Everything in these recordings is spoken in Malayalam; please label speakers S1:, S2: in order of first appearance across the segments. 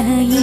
S1: கதையில்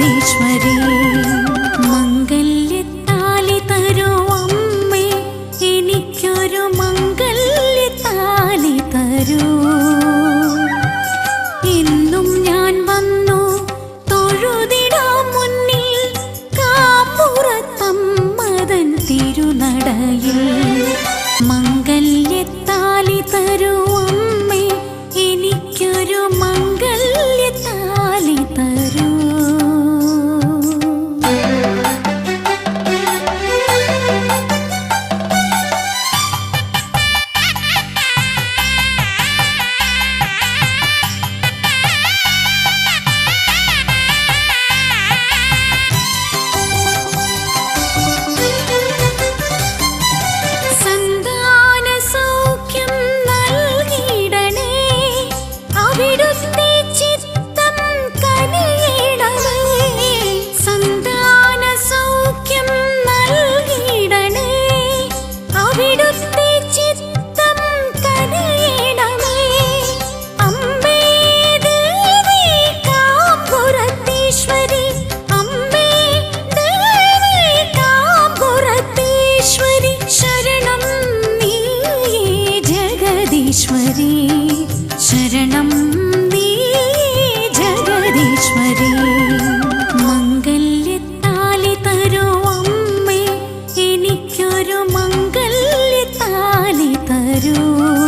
S1: ജഗദീശ്വരി മംഗല്യത്താലി തരൂ അമ്മേ എനിക്കൊരു മംഗല്യത്താലി തരൂ. ഇന്നും ഞാൻ വന്നു തൊഴുതിടാ മുന്നിൽ കാപ്പുറത്തമ്മതൻ തിരുനടയിൽ. മംഗല്യത്താലി തരൂ. എനിക്കൊരു മംഗല്യ താലി തരൂ.